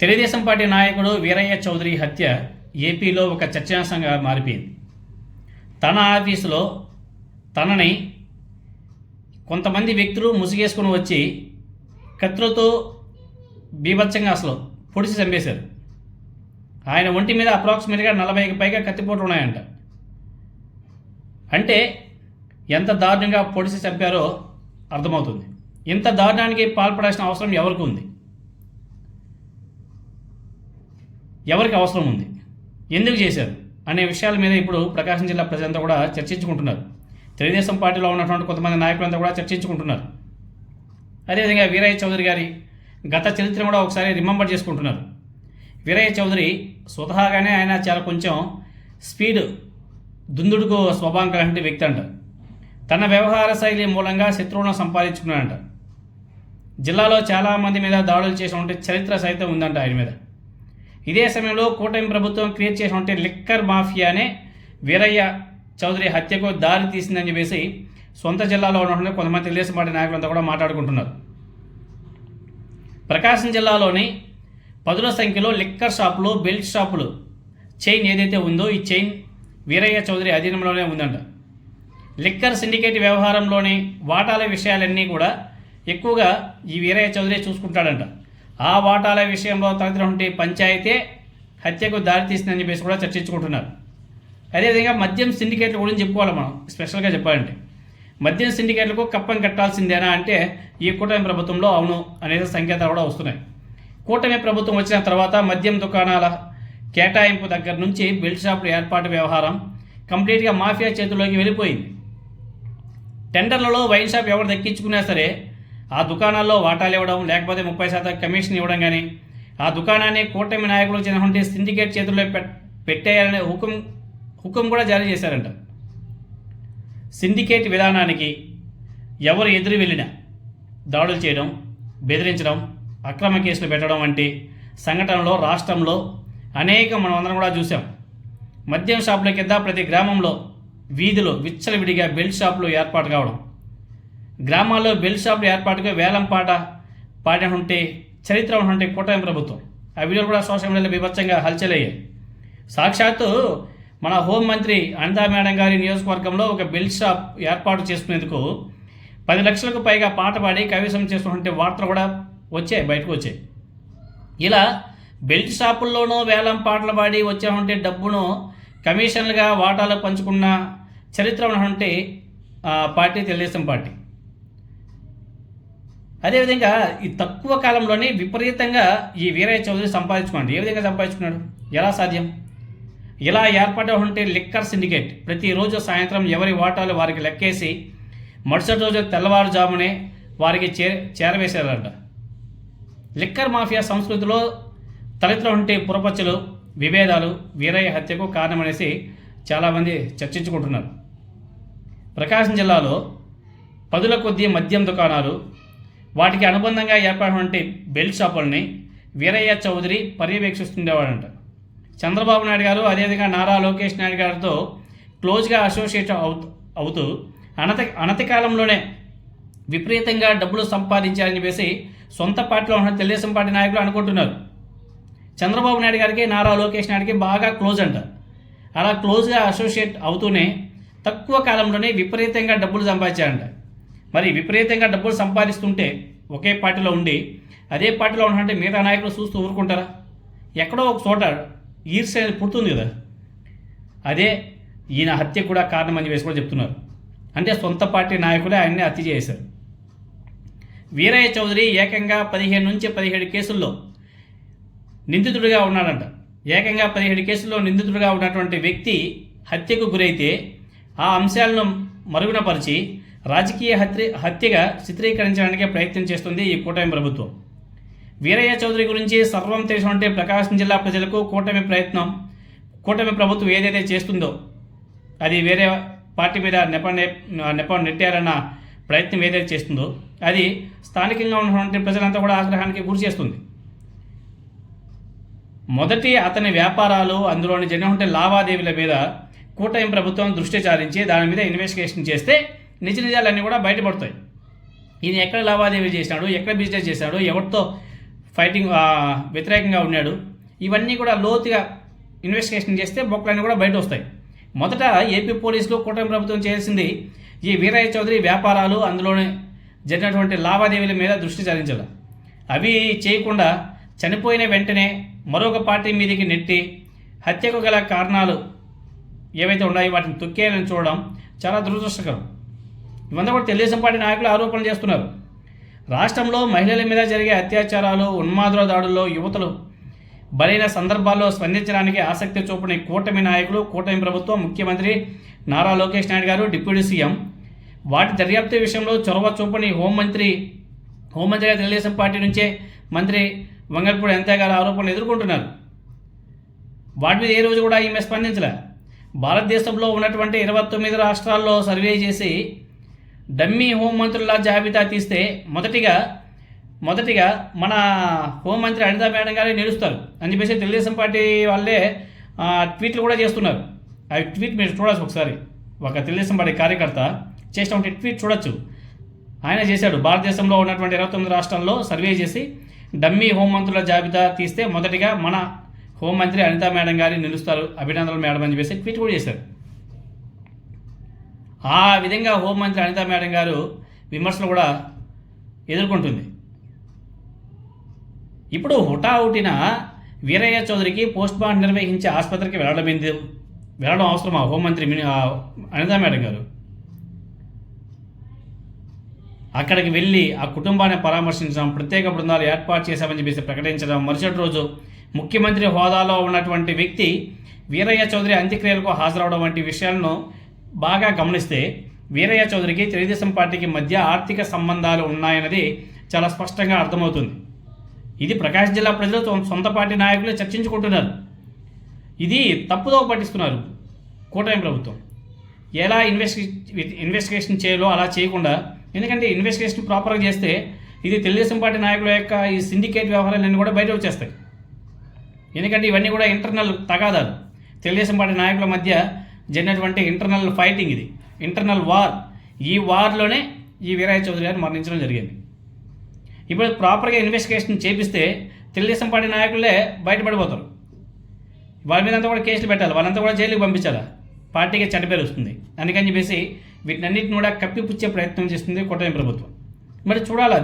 Telugu Desam party నాయకుడు వీరయ్య చౌదరి హత్య ఏపీలో ఒక చర్చాంశంగా మారిపోయింది. తన ఆఫీసులో తనని కొంతమంది వ్యక్తులు ముసుగేసుకుని వచ్చి కత్తులతో బీభత్సంగా అసలు పొడిచి చంపేశారు. ఆయన ఒంటి మీద అప్రాక్సిమేట్గా నలభైకి పైగా కత్తిపోట్లు ఉన్నాయంట. అంటే ఎంత దారుణంగా పొడిచి చంపారో అర్థమవుతుంది. ఇంత దారుణానికి పాల్పడాల్సిన అవసరం ఎవరికి ఉంది? ఎవరికి అవసరం ఉంది? ఎందుకు చేశారు? అనే విషయాల మీద ఇప్పుడు ప్రకాశం జిల్లా ప్రజలంతా కూడా చర్చించుకుంటున్నారు. తెలుగుదేశం పార్టీలో ఉన్నటువంటి కొంతమంది నాయకులంతా కూడా చర్చించుకుంటున్నారు. అదేవిధంగా వీరయ్య చౌదరి గారి గత చరిత్ర కూడా ఒకసారి రిమెంబర్ చేసుకుంటున్నారు. వీరయ్య చౌదరి స్వతహాగానే ఆయన చాలా కొంచెం స్పీడ్ దుందుడుకు స్వభావం కలిగిన వ్యక్తి అంట. తన వ్యవహార శైలి మూలంగా శత్రువులను సంపాదించుకున్నాడంట. జిల్లాలో చాలామంది మీద దాడులు చేసినటువంటి చరిత్ర సైతం ఉందంట ఆయన మీద. ఇదే సమయంలో కూటమి ప్రభుత్వం క్రియేట్ చేసినటువంటి లిక్కర్ మాఫియానే వీరయ్య చౌదరి హత్యకు దారి తీసిందని చెప్పేసి సొంత జిల్లాలో ఉన్నటువంటి కొంతమంది తెలుగుదేశం పార్టీ నాయకులంతా కూడా మాట్లాడుకుంటున్నారు. ప్రకాశం జిల్లాలోని పదుల సంఖ్యలో లిక్కర్ షాపులు బెల్ట్ షాపులు చైన్ ఏదైతే ఉందో ఈ చైన్ వీరయ్య చౌదరి అధీనంలోనే ఉందంట. లిక్కర్ సిండికేట్ వ్యవహారంలోని వాటాల విషయాలన్నీ కూడా ఎక్కువగా ఈ వీరయ్య చౌదరి చూసుకుంటాడంట. ఆ వాటాల విషయంలో తగ్గినటువంటి పంచాయతీ హత్యకు దారితీసిందని చెప్పేసి కూడా చర్చించుకుంటున్నారు. అదేవిధంగా మద్యం సిండికేట్ల గురించి చెప్పుకోవాలి మనం స్పెషల్గా చెప్పాలంటే. మద్యం సిండికేట్లకు కప్పం కట్టాల్సిందేనా అంటే ఈ కూటమి ప్రభుత్వంలో అవును అనేది సంకేతాలు కూడా వస్తున్నాయి. కూటమి ప్రభుత్వం వచ్చిన తర్వాత మద్యం దుకాణాల కేటాయింపు దగ్గర నుంచి బెల్ట్ షాపుల ఏర్పాటు వ్యవహారం కంప్లీట్గా మాఫియా చేతుల్లోకి వెళ్ళిపోయింది. టెండర్లలో వైన్ షాప్ ఎవరు దక్కించుకున్నా సరే ఆ దుకాణాల్లో వాటాలు ఇవ్వడం లేకపోతే ముప్పై శాతం కమిషన్ ఇవ్వడం కానీ ఆ దుకాణాన్ని కూటమి నాయకులు చిన్నటువంటి సిండికేట్ చేతుల్లో పెట్టేయాలనే హుకుం హుకుం కూడా జారీ చేశారంట. సిండికేట్ విధానానికి ఎవరు ఎదురు వెళ్ళినా దాడులు చేయడం బెదిరించడం అక్రమ కేసులు పెట్టడం వంటి సంఘటనలో రాష్ట్రంలో అనేక మనం అందరం కూడా చూసాం మద్యం షాపుల కింద ప్రతి గ్రామంలో వీధిలో విచ్చలవిడిగా బెల్ట్ షాపులు ఏర్పాటు కావడం గ్రామాల్లో బెల్ట్ షాపులు ఏర్పాటుగా వేలం పాట పాడినటువంటి చరిత్ర ఉన్నటువంటి కూటమి ప్రభుత్వం. ఆ వీడియోలు కూడా సోషల్ మీడియాలో బీభత్సంగా హల్చల్ అయ్యాయి సాక్షాత్తు మన హోంమంత్రి అనితా మేడం గారి నియోజకవర్గంలో ఒక బెల్ట్ షాప్ ఏర్పాటు చేసుకునేందుకు పది లక్షలకు పైగా పాట పాడి కవిసం చేస్తున్నటువంటి వార్తలు కూడా వచ్చాయి బయటకు వచ్చాయి. ఇలా బెల్ట్ షాపుల్లోనూ వేలం పాటలు పాడి వచ్చేటువంటి డబ్బును కమిషన్లుగా వాటాలు పంచుకున్న చరిత్ర ఉన్నటువంటి ఆ, పార్టీ తెలుగుదేశం పార్టీ. అదేవిధంగా ఈ తక్కువ కాలంలోనే విపరీతంగా ఈ వీరయ్య చౌదరి సంపాదించుకున్నాడు. ఏ విధంగా సంపాదించుకున్నాడు? ఎలా సాధ్యం? ఇలా ఉంటే లిక్కర్ సిండికేట్. ప్రతిరోజు సాయంత్రం ఎవరి వాటాలు వారికి లెక్కేసి మరుసటి రోజు తెల్లవారుజామునే వారికి చే చేరవేశారంట. లిక్కర్ మాఫియా సంస్కృతిలో తలెత్తినటువంటి పురపచ్చలు విభేదాలు వీరయ్య హత్యకు కారణమనేసి చాలామంది చర్చించుకుంటున్నారు. ప్రకాశం జిల్లాలో పదుల కొద్దీ మద్యం దుకాణాలు వాటికి అనుబంధంగా ఏర్పడినటువంటి బెల్ట్ షాపుల్ని వీరయ్య చౌదరి పర్యవేక్షిస్తుండేవాడంట. చంద్రబాబు నాయుడు గారు అదేవిధంగా నారా లోకేష్ నాయుడు గారితో క్లోజ్గా అసోసియేట్ అవుతూ అవుతూ అనతి అనతి కాలంలోనే విపరీతంగా డబ్బులు సంపాదించారని చెప్పేసి సొంత పార్టీలో ఉన్న తెలుగుదేశం పార్టీ నాయకులు అనుకుంటున్నారు. చంద్రబాబు నాయుడు గారికి నారా లోకేష్ నాయుడికి బాగా క్లోజ్ అంట. అలా క్లోజ్గా అసోసియేట్ అవుతూనే తక్కువ కాలంలోనే విపరీతంగా డబ్బులు సంపాదించారంట. మరి విపరీతంగా డబ్బులు సంపాదిస్తుంటే ఒకే పార్టీలో ఉండి అదే పార్టీలో ఉన్నటువంటి మిగతా నాయకులు చూస్తూ ఊరుకుంటారా? ఎక్కడో ఒక చోట ఈర్ష్య అనేది పుడుతుంది కదా. అదే ఈయన హత్య కూడా కారణమని చెప్పేసి కూడా చెప్తున్నారు. అంటే సొంత పార్టీ నాయకులే ఆయన్ని హత్య చేశారు. వీరయ్య చౌదరి ఏకంగా పదిహేను నుంచి పదిహేడు కేసుల్లో నిందితుడిగా ఉన్నాడంట. ఏకంగా పదిహేడు కేసుల్లో నిందితుడిగా ఉన్నటువంటి వ్యక్తి హత్యకు గురైతే ఆ అంశాలను మరుగునపరిచి రాజకీయ హత్య హత్యగా చిత్రీకరించడానికి ప్రయత్నం చేస్తుంది ఈ కూటమి ప్రభుత్వం. వీరయ్య చౌదరి గురించి సర్వం తెలిసినటువంటి ప్రకాశం జిల్లా ప్రజలకు కూటమి ప్రయత్నం కూటమి ప్రభుత్వం ఏదైతే చేస్తుందో అది వేరే పార్టీ మీద నెప నెప నెట్టారన్న ప్రయత్నం ఏదైతే చేస్తుందో అది స్థానికంగా ఉన్నటువంటి ప్రజలంతా కూడా ఆగ్రహానికి గురి చేస్తుంది. మొదటి అతని వ్యాపారాలు అందులోని జరిగినటువంటి లావాదేవీల మీద కూటమి ప్రభుత్వం దృష్టి సారించి దాని మీద ఇన్వెస్టిగేషన్ చేస్తే నిజ నిజాలన్నీ కూడా బయటపడతాయి. ఈయన ఎక్కడ లావాదేవీ చేశాడు ఎక్కడ బిజినెస్ చేశాడు ఎవరితో ఫైటింగ్ వ్యతిరేకంగా ఉన్నాడు ఇవన్నీ కూడా లోతుగా ఇన్వెస్టిగేషన్ చేస్తే బొక్కలన్నీ కూడా బయట వస్తాయి మొదట ఏపీ పోలీసులు కూటమి ప్రభుత్వం చేసింది ఈ వీరయ్య చౌదరి వ్యాపారాలు అందులోనే జరిగినటువంటి లావాదేవీల మీద దృష్టి సారించాలి. అవి చేయకుండా చనిపోయిన వెంటనే మరొక పార్టీ మీదకి నెట్టి హత్యకు గల కారణాలు ఏవైతే ఉన్నాయో వాటిని తొక్కేయాలని చూడడం చాలా దురదృష్టకరం. ఇవంతా కూడా తెలుగుదేశం పార్టీ నాయకులు ఆరోపణలు చేస్తున్నారు. రాష్ట్రంలో మహిళల మీద జరిగే అత్యాచారాలు ఉన్మాదుల దాడుల్లో యువతలు బలైన సందర్భాల్లో స్పందించడానికి ఆసక్తి చూపని కూటమి నాయకులు కూటమి ప్రభుత్వం ముఖ్యమంత్రి నారా లోకేష్ నాయుడు గారు డిప్యూటీ సీఎం. వాటి దర్యాప్తు విషయంలో చొరవ చూపని హోంమంత్రి హోంమంత్రిగా తెలుగుదేశం పార్టీ నుంచే మంత్రి వంగల్పూడి అంతే గారు ఆరోపణలు ఎదుర్కొంటున్నారు. వాటి మీద ఏ రోజు కూడా ఈమె స్పందించలే. భారతదేశంలో ఉన్నటువంటి ఇరవై తొమ్మిది రాష్ట్రాల్లో సర్వే చేసి డమ్మీ హోంమంత్రుల జాబితా తీస్తే మొదటిగా మొదటిగా మన హోంమంత్రి అనితా మేడం గారే నిలుస్తారు. అని చెప్పేసి తెలుగుదేశం పార్టీ వాళ్ళే ట్వీట్లు కూడా చేస్తున్నారు. ఆ ట్వీట్ మీరు చూడొచ్చు ఒకసారి. ఒక తెలుగుదేశం పార్టీ కార్యకర్త చేసినటువంటి ట్వీట్ చూడొచ్చు. ఆయన చేశాడు. భారతదేశంలో ఉన్నటువంటి ఇరవై తొమ్మిది రాష్ట్రాల్లో సర్వే చేసి డమ్మీ హోంమంత్రుల జాబితా తీస్తే మొదటిగా మన హోంమంత్రి అనితా మేడం గారి నిలుస్తారు. అభినందనలు మేడం అని చెప్పేసి ట్వీట్ కూడా చేశారు. ఆ విధంగా హోంమంత్రి అనితా మేడం గారు విమర్శలు కూడా ఎదుర్కొంటుంది. ఇప్పుడు హుటాహుటిన వీరయ్య చౌదరికి పోస్ట్ మార్టం నిర్వహించే ఆసుపత్రికి వెళ్ళడం ఏంది వెళ్ళడం అవసరమా? హోంమంత్రి మిని- అనితా మేడం గారు? అక్కడికి వెళ్ళి ఆ కుటుంబాన్ని పరామర్శించడం ప్రత్యేక బృందాలు ఏర్పాటు చేశామని చెప్పేసి ప్రకటించడం మరుసటి రోజు ముఖ్యమంత్రి హోదాలో ఉన్నటువంటి వ్యక్తి వీరయ్య చౌదరి అంత్యక్రియలకు హాజరవడం వంటి విషయాలను బాగా గమనిస్తే వీరయ్య చౌదరికి తెలుగుదేశం పార్టీకి మధ్య ఆర్థిక సంబంధాలు ఉన్నాయన్నది చాలా స్పష్టంగా అర్థమవుతుంది. ఇది ప్రకాశం జిల్లా ప్రజలు తమ సొంత పార్టీ నాయకులే చర్చించుకుంటున్నారు. ఇది తప్పుదో పట్టిస్తున్నారు కూటమి ప్రభుత్వం. ఎలా ఇన్వెస్టి ఇన్వెస్టిగేషన్ చేయాలో అలా చేయకుండా ఎందుకంటే ఇన్వెస్టిగేషన్ ప్రాపర్గా చేస్తే ఇది తెలుగుదేశం పార్టీ నాయకుల యొక్క ఈ సిండికేట్ వ్యవహారాలన్నీ కూడా బయట వచ్చేస్తాయి. ఎందుకంటే ఇవన్నీ కూడా ఇంటర్నల్ తగాదాలు. తెలుగుదేశం పార్టీ నాయకుల మధ్య జరిగినటువంటి ఇంటర్నల్ ఫైటింగ్ ఇది. ఇంటర్నల్ వార్ ఈ వార్లోనే ఈ వీరయ్య చౌదరి గారు మరణించడం జరిగింది. ఇప్పుడు ప్రాపర్గా ఇన్వెస్టిగేషన్ చేపిస్తే తెలుగుదేశం పార్టీ నాయకులే బయటపడిపోతారు. వాళ్ళ మీద అంతా కూడా కేసులు పెట్టాలి. వాళ్ళంతా కూడా జైలుకి పంపించాలి? పార్టీకి చెడ్డ పేరు వస్తుంది. అందుకని చెప్పేసి వీటినన్నింటిని కూడా కప్పిపుచ్చే ప్రయత్నం చేస్తుంది కూటమి ప్రభుత్వం. మరి చూడాలి?